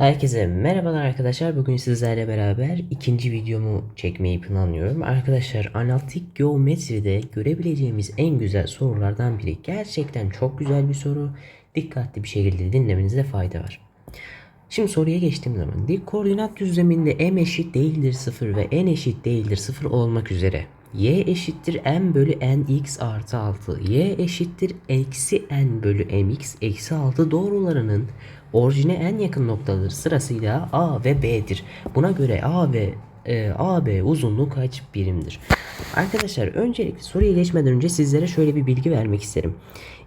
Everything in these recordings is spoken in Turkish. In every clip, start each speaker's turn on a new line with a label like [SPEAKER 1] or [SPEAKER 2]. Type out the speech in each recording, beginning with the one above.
[SPEAKER 1] Herkese merhabalar arkadaşlar. Bugün sizlerle beraber ikinci videomu çekmeyi planlıyorum. Arkadaşlar analitik geometride görebileceğimiz en güzel sorulardan biri. Gerçekten çok güzel bir soru. Dikkatli bir şekilde dinlemenizde fayda var. Şimdi soruya geçtiğim zaman dik koordinat düzleminde m eşit değildir 0 ve n eşit değildir 0 olmak üzere y eşittir m bölü n x artı 6 y eşittir eksi n bölü mx eksi 6 doğrularının orijine en yakın noktaları sırasıyla a ve b'dir. Buna göre a ve e, AB uzunluğu kaç birimdir? Arkadaşlar öncelikle soruya geçmeden önce sizlere şöyle bir bilgi vermek isterim.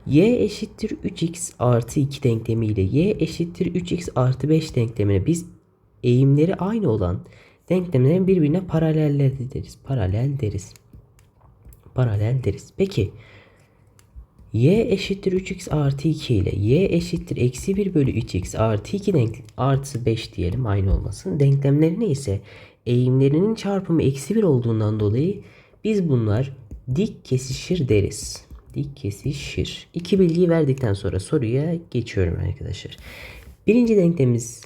[SPEAKER 1] y eşittir 3x artı 2 denklemi ile y eşittir 3x artı 5 denklemine biz eğimleri aynı olan denklemlerin birbirine paralel deriz. Paralel deriz. Paralel deriz. Peki y eşittir 3x artı 2 ile y eşittir eksi 1 bölü 3x artı 2 denk artı 5 diyelim aynı olmasın. Denklemlerine ise eğimlerinin çarpımı eksi 1 olduğundan dolayı biz bunlar dik kesişir deriz. Dik kesişir. İki bilgiyi verdikten sonra soruya geçiyorum arkadaşlar. Birinci denklemimiz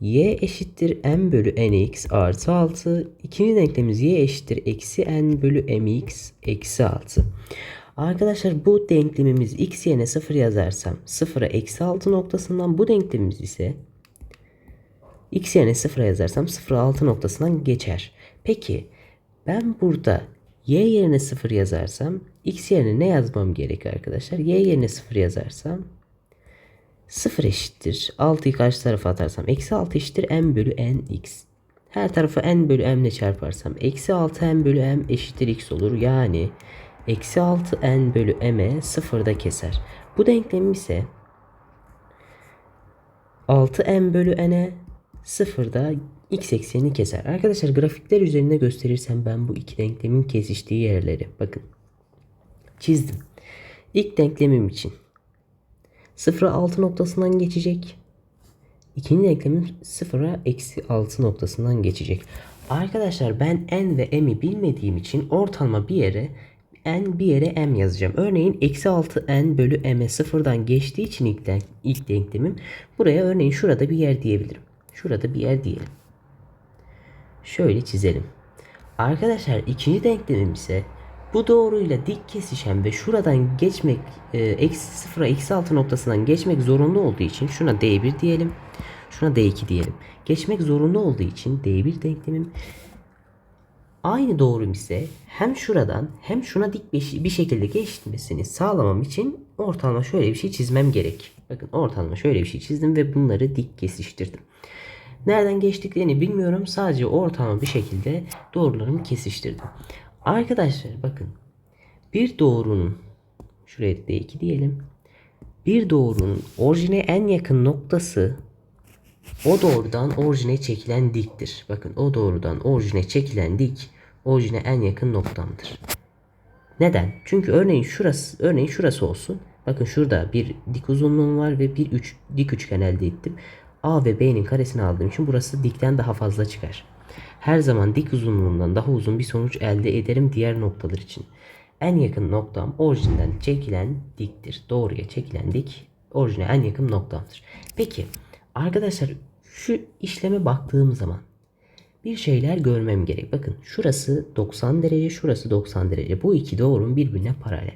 [SPEAKER 1] y eşittir m bölü nx artı 6. İkinci denklemimiz y eşittir eksi n bölü mx eksi 6. Arkadaşlar bu denklemimiz x yerine 0 yazarsam 0'a eksi 6 noktasından bu denklemimiz ise x yerine 0 yazarsam 0'a 6 noktasından geçer. Peki ben burada y yerine 0 yazarsam x yerine ne yazmam gerek arkadaşlar? y yerine 0 yazarsam 0 eşittir. 6'yı karşı tarafa atarsam eksi 6 eşittir m bölü n x. Her tarafı n bölü m ile çarparsam eksi 6 m bölü m eşittir x olur. Yani eksi 6 n bölü m'e sıfırda keser. Bu denklem ise 6 n bölü n'e sıfırda x eksenini keser. Arkadaşlar grafikler üzerinde gösterirsem ben bu iki denklemin kesiştiği yerleri bakın çizdim. İlk denklemim için 0'a 6 noktasından geçecek. İkinci denklemim 0'a eksi 6 noktasından geçecek. Arkadaşlar ben n ve m'i bilmediğim için ortalama bir yere n bir yere m yazacağım. Örneğin eksi 6 n bölü m'e sıfırdan geçtiği için ilk, denk, ilk denklemim buraya örneğin şurada bir yer diyebilirim. Şurada bir yer diyelim. Şöyle çizelim. Arkadaşlar ikinci denklemim ise bu doğruyla dik kesişen ve şuradan geçmek e, eksi sıfıra eksi 6 noktasından geçmek zorunda olduğu için şuna D1 diyelim. Şuna D2 diyelim. Geçmek zorunda olduğu için D1 denklemim aynı doğrum ise hem şuradan hem şuna dik bir şekilde geçmesini sağlamam için ortalama şöyle bir şey çizmem gerek. Bakın ortalama şöyle bir şey çizdim ve bunları dik kesiştirdim. Nereden geçtiklerini bilmiyorum. Sadece ortalama bir şekilde doğrularımı kesiştirdim. Arkadaşlar bakın. Bir doğrunun şuraya D2 diyelim. Bir doğrunun orijine en yakın noktası o doğrudan orijine çekilen diktir. Bakın o doğrudan orijine çekilen dik orijine en yakın noktamdır. Neden? Çünkü örneğin şurası örneğin şurası olsun. Bakın şurada bir dik uzunluğum var ve bir üç, dik üçgen elde ettim. A ve B'nin karesini aldığım için burası dikten daha fazla çıkar. Her zaman dik uzunluğundan daha uzun bir sonuç elde ederim diğer noktalar için. En yakın noktam orijinden çekilen diktir. Doğruya çekilen dik orijine en yakın noktamdır. Peki arkadaşlar şu işleme baktığım zaman bir şeyler görmem gerek. Bakın şurası 90 derece, şurası 90 derece. Bu iki doğrunun birbirine paralel.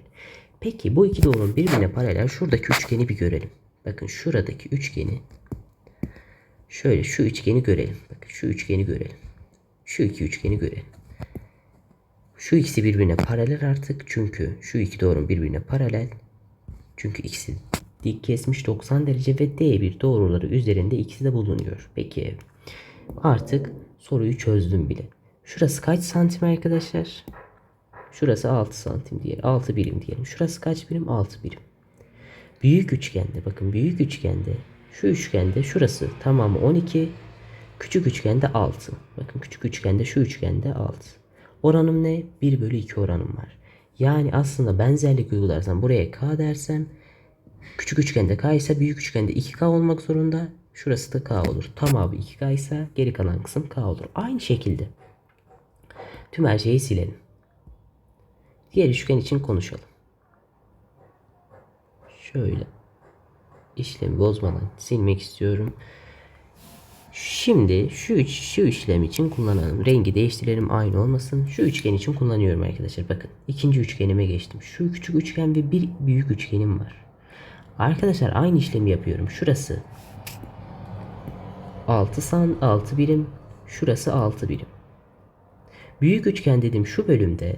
[SPEAKER 1] Peki bu iki doğrunun birbirine paralel şuradaki üçgeni bir görelim. Bakın şuradaki üçgeni şöyle şu üçgeni görelim. Bakın şu üçgeni görelim. Şu iki üçgeni görelim. Şu ikisi birbirine paralel artık. Çünkü şu iki doğrunun birbirine paralel. Çünkü ikisi dik kesmiş 90 derece ve D1 doğruları üzerinde ikisi de bulunuyor. Peki artık soruyu çözdüm bile. Şurası kaç santim arkadaşlar? Şurası 6 santim diyelim. 6 birim diyelim. Şurası kaç birim? 6 birim. Büyük üçgende bakın büyük üçgende şu üçgende şurası tamamı 12. Küçük üçgende 6. Bakın küçük üçgende şu üçgende 6. Oranım ne? 1 bölü 2 oranım var. Yani aslında benzerlik uygularsam buraya k dersem küçük üçgende k ise büyük üçgende 2k olmak zorunda. Şurası da k olur. Tamamı 2k ise geri kalan kısım k olur. Aynı şekilde tüm her şeyi silelim. Diğer üçgen için konuşalım. Şöyle işlemi bozmadan silmek istiyorum. Şimdi şu, üç, şu işlem için kullanalım. Rengi değiştirelim aynı olmasın. Şu üçgen için kullanıyorum arkadaşlar. Bakın ikinci üçgenime geçtim. Şu küçük üçgen ve bir büyük üçgenim var. Arkadaşlar aynı işlemi yapıyorum. Şurası 6 san 6 birim. Şurası 6 birim. Büyük üçgen dedim şu bölümde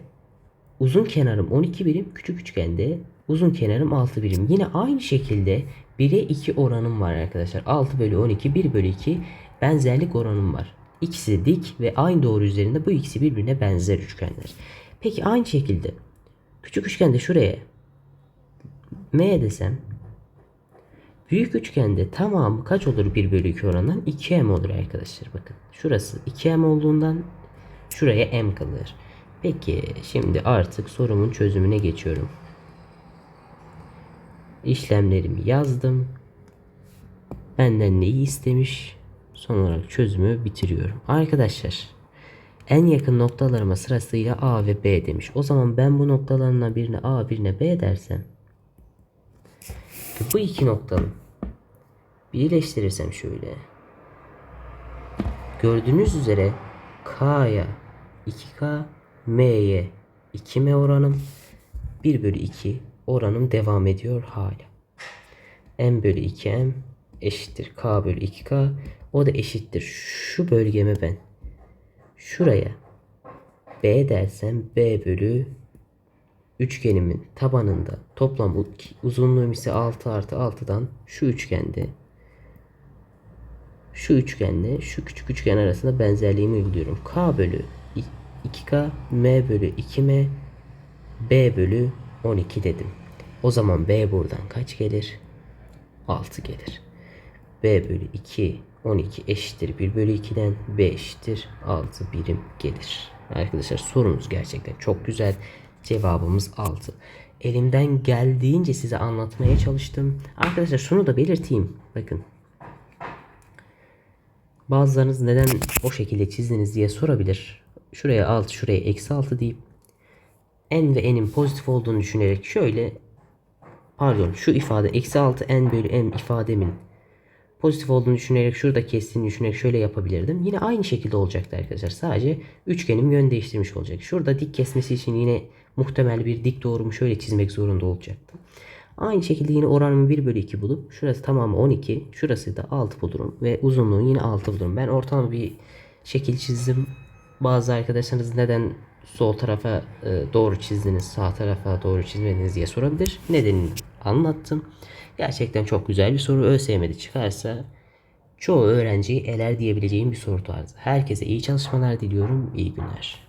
[SPEAKER 1] uzun kenarım 12 birim, küçük üçgende uzun kenarım 6 birim. Yine aynı şekilde 1'e 2 oranım var arkadaşlar. 6 bölü 12, 1 bölü 2 benzerlik oranım var. İkisi dik ve aynı doğru üzerinde bu ikisi birbirine benzer üçgenler. Peki aynı şekilde küçük üçgende şuraya M desem Büyük üçgende tamamı kaç olur 1 bölü 2 oranından? 2m olur arkadaşlar bakın. Şurası 2m olduğundan şuraya m kalır. Peki şimdi artık sorumun çözümüne geçiyorum. İşlemlerimi yazdım. Benden neyi istemiş? Son olarak çözümü bitiriyorum. Arkadaşlar en yakın noktalarıma sırasıyla A ve B demiş. O zaman ben bu noktalarından birine A birine B dersem bu iki noktanın birleştirirsem şöyle. Gördüğünüz üzere K'ya 2K, M'ye 2M oranım 1 bölü 2 oranım devam ediyor hala. M bölü 2M eşittir K bölü 2K. O da eşittir. Şu bölgeme ben şuraya B dersem B bölü üçgenimin tabanında toplam uzunluğum ise 6 artı 6'dan şu üçgende şu üçgenle şu küçük üçgen arasında benzerliğimi uyguluyorum. K bölü i- 2K, M bölü 2M, B bölü 12 dedim. O zaman B buradan kaç gelir? 6 gelir. B bölü 2 12 eşittir 1 bölü 2'den B eşittir 6 birim gelir. Arkadaşlar sorumuz gerçekten çok güzel. Cevabımız 6. Elimden geldiğince size anlatmaya çalıştım. Arkadaşlar şunu da belirteyim. Bakın. Bazılarınız neden o şekilde çizdiniz diye sorabilir. Şuraya 6, şuraya eksi 6 deyip n ve n'in pozitif olduğunu düşünerek şöyle pardon şu ifade eksi 6 n bölü m ifademin pozitif olduğunu düşünerek şurada kestiğini düşünerek şöyle yapabilirdim. Yine aynı şekilde olacaktı arkadaşlar. Sadece üçgenim yön değiştirmiş olacak. Şurada dik kesmesi için yine muhtemel bir dik doğrumu şöyle çizmek zorunda olacaktım. Aynı şekilde yine oranımı 1 bölü 2 bulup şurası tamamı 12 şurası da 6 bulurum ve uzunluğu yine 6 bulurum. Ben ortalama bir şekil çizdim. Bazı arkadaşlarınız neden sol tarafa e, doğru çizdiniz sağ tarafa doğru çizmediniz diye sorabilir. Nedenini anlattım. Gerçekten çok güzel bir soru. ÖSYM'de çıkarsa çoğu öğrenciyi eler diyebileceğim bir soru tarzı. Herkese iyi çalışmalar diliyorum. İyi günler.